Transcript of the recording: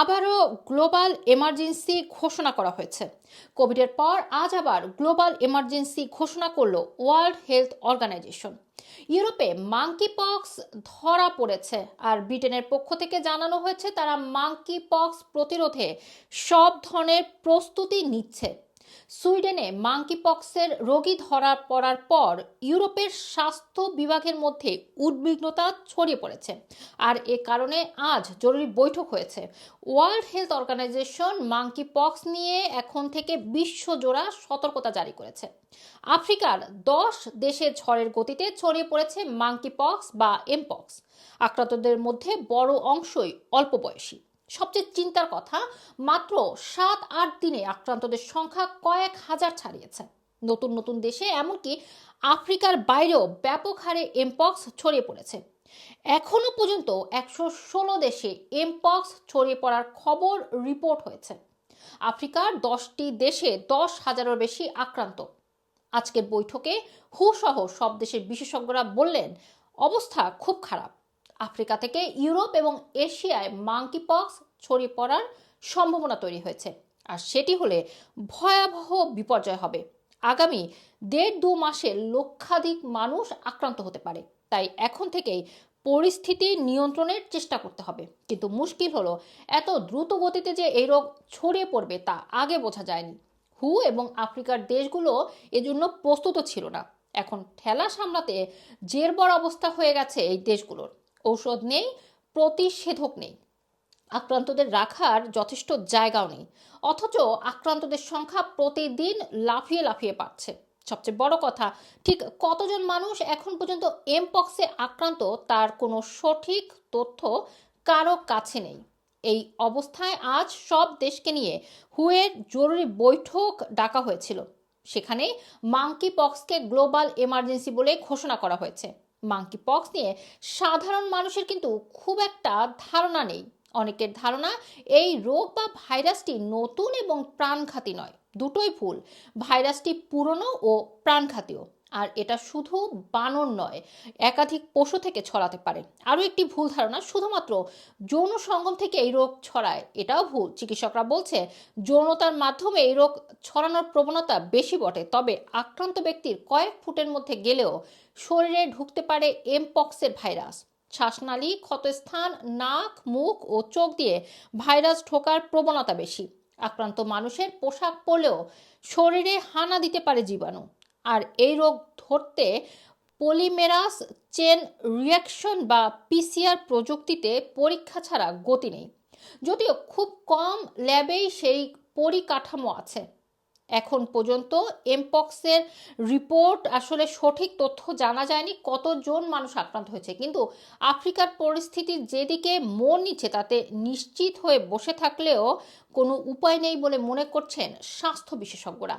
আবারও global emergency ঘোষণা করা হয়েছে। কোভিডের পর আজ আবার গ্লোবাল এমার্জেন্সি ঘোষণা করল ওয়ার্ল্ড হেলথ অর্গানাইজেশন। ইউরোপে মাঙ্কি পক্স ধরা পড়েছে আর ব্রিটেনের পক্ষ থেকে জানানো হয়েছে তারা মাঙ্কি পক্স প্রতিরোধে সব ধরনের প্রস্তুতি নিচ্ছে। সুইডেনে মাঙ্কি পক্সের রোগী ধরা পড়ার পর ইউরোপের স্বাস্থ্য বিভাগের মধ্যে উদ্বিগ্নতা ছড়িয়ে পড়েছে। আর এ কারণে আজ জরুরি বৈঠক হয়েছে। World health organisation monkey pox নিয়ে এখন থেকে বিশ্বজোড়া সতর্কতা জারি করেছে। আফ্রিকার দশ দেশে ঝড়ের গতিতে ছড়িয়ে পড়েছে মাঙ্কি পক্স বা এমপক্স আক্রান্তদের মধ্যে বড় অংশই অল্প বয়সী। সবচেয়ে চিন্তার কথা, মাত্র সাত আট দিনে আক্রান্তদের সংখ্যা কয়েক হাজার ছাড়িয়েছে। নতুন নতুন দেশে এমনকি আফ্রিকার বাইরেও ব্যাপক হারে এমপক্স ছড়িয়ে পড়েছে। এখনও পর্যন্ত একশো ষোলো দেশে এমপক্স ছড়িয়ে পড়ার খবর রিপোর্ট হয়েছে। আফ্রিকার দশটি দেশে দশ হাজারের বেশি আক্রান্ত। আজকের বৈঠকে হু সহ সব দেশের বিশেষজ্ঞরা বললেন, অবস্থা খুব খারাপ। আফ্রিকা থেকে ইউরোপ এবং এশিয়ায় মাঙ্কি পক্স ছড়িয়ে পড়ার সম্ভাবনা তৈরি হয়েছে। আর সেটি হলে ভয়াবহ বিপর্যয় হবে। আগামী দেড় দু মাসে লক্ষাধিক মানুষ আক্রান্ত হতে পারে। তাই এখন থেকেই পরিস্থিতি নিয়ন্ত্রণের চেষ্টা করতে হবে। কিন্তু মুশকিল হলো, এত দ্রুত গতিতে যে এই রোগ ছড়িয়ে পড়বে তা আগে বোঝা যায়নি। হু এবং আফ্রিকার দেশগুলো এজন্য প্রস্তুত ছিল না। এখন ঠেলা সামলাতে জেরবর অবস্থা হয়ে গেছে এই দেশগুলোর। ঔষধ নেই, প্রতিষেধক নেই। আক্রান্তদের রাখার যথেষ্ট জায়গাও নেই। অথচ আক্রান্তদের সংখ্যা প্রতিদিন লাফিয়ে লাফিয়ে বাড়ছে। সবচেয়ে বড় কথা, ঠিক কতজন মানুষ এখন পর্যন্ত এমপক্সে আক্রান্ত তার কোনো সঠিক তথ্য কারও কাছে নেই। এই অবস্থায় আজ সব দেশকে নিয়ে হুয়ের জরুরি বৈঠক ডাকা হয়েছিল। সেখানে মাঙ্কি পক্সকে গ্লোবাল এমার্জেন্সি বলে ঘোষণা করা হয়েছে। মাঙ্কি পক্স নিয়ে সাধারণ মানুষের কিন্তু খুব একটা ধারণা নেই। অনেকের ধারণা এই রোগ বা ভাইরাসটি নতুন এবং প্রাণঘাতী নয়, দুটোই ভুল। ভাইরাসটি পুরনো ও প্রাণঘাতীয়। আর এটা শুধু বানর নয়, একাধিক পশু থেকে ছড়াতে পারে। আরও একটি ভুল ধারণা, শুধুমাত্র যৌন সঙ্গম থেকে এই রোগ ছড়ায়, এটাও ভুল। চিকিৎসকরা বলছে, যৌনতার মাধ্যমে এই রোগ ছড়ানোর প্রবণতা বেশি বটে, তবে আক্রান্ত ব্যক্তির কয়েক ফুটের মধ্যে গেলেও শরীরে ঢুকতে পারে এমপক্সের ভাইরাস। শ্বাসনালী, ক্ষতস্থান, নাক, মুখ ও চোখ দিয়ে ভাইরাস ঢোকার প্রবণতা বেশি। আক্রান্ত মানুষের পোশাক পরলেও শরীরে হানা দিতে পারে জীবাণু। আর এই রোগ ধরতে পলিমেরাস চেন রিয়াকশন বা পিসিআর প্রযুক্তিতে পরীক্ষা ছাড়া গতি নেই। যদিও খুব কম ল্যাবেই সেই পরিকাঠামো আছে। এখন পর্যন্ত এমপক্সের রিপোর্ট আসলে সঠিক তথ্য জানা যায়নি কতজন মানুষ আক্রান্ত হয়েছে। কিন্তু আফ্রিকার পরিস্থিতি যেদিকে মন নিচ্ছে তাতে নিশ্চিত হয়ে বসে থাকলেও কোনো উপায় নেই বলে মনে করছেন স্বাস্থ্য বিশেষজ্ঞরা।